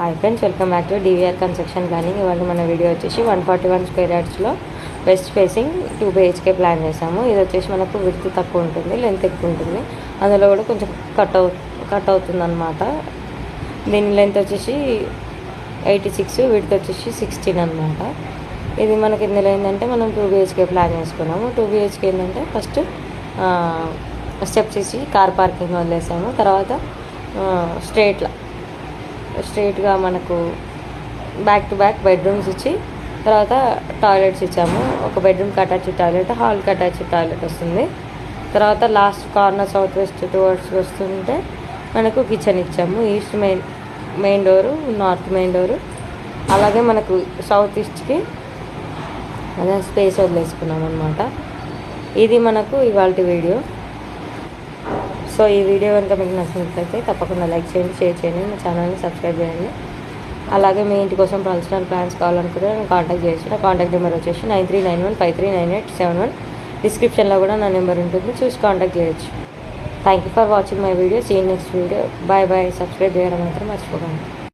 Hi friends welcome back to D V R construction planning ఇవాళ మన video వచ్చేసి one forty one square యార్డ్స్లో west facing two B H K plan చేసాము. ఇది వచ్చేసి మనకు width తక్కువ ఉంటుంది లెంత్ ఎక్కువ ఉంటుంది. అందులో కూడా కొంచెం కట్ అవు కట్ అవుతుంది అనమాట దీని లెంత్ వచ్చేసి ఎయిటీ సిక్స్ విడ్త్ వచ్చేసి సిక్స్టీన్ అనమాట ఇది మనకి ఇందులో ఏంటంటే మనం two B H K plan చేసుకున్నాము. టూ బిహెచ్కే ఏంటంటే ఫస్ట్ స్టెప్స్ ఇచ్చి కార్ పార్కింగ్ వదిలేసాము. తర్వాత స్ట్రేట్లా స్ట్రైట్గా మనకు బ్యాక్ టు బ్యాక్ బెడ్రూమ్స్ ఇచ్చి తర్వాత టాయిలెట్స్ ఇచ్చాము. ఒక బెడ్రూమ్కి అటాచ్ టాయిలెట్ హాల్కి అటాచ్ టాయిలెట్ వస్తుంది. తర్వాత last corner south west towards వస్తుంటే మనకు కిచెన్ ఇచ్చాము. East main main door north main door అలాగే మనకు సౌత్ ఈస్ట్కి అదే స్పేస్ వదిలేసుకున్నాం అనమాట ఇది మనకు ఇవాళ వీడియో సో ఈ వీడియో కనుక మీకు నచ్చినట్లయితే తప్పకుండా లైక్ చేయండి షేర్ చేయండి మా ఛానల్ని సబ్స్క్రైబ్ చేయండి. అలాగే మీ ఇంటి కోసం పర్సనల్ ప్లాన్స్ కావాలనుకుంటే నేను కాంటాక్ట్ చేసిన నా కాంటాక్ట్ నెంబర్ వచ్చేసి nine three nine one five three nine eight seven one. డిస్క్రిప్షన్లో కూడా నా నెంబర్ ఉంటుంది చూసి కాంటాక్ట్ చేయొచ్చు. Thank you for watching my video see next video bye bye subscribe చేయడం మాత్రం మర్చిపోకండి.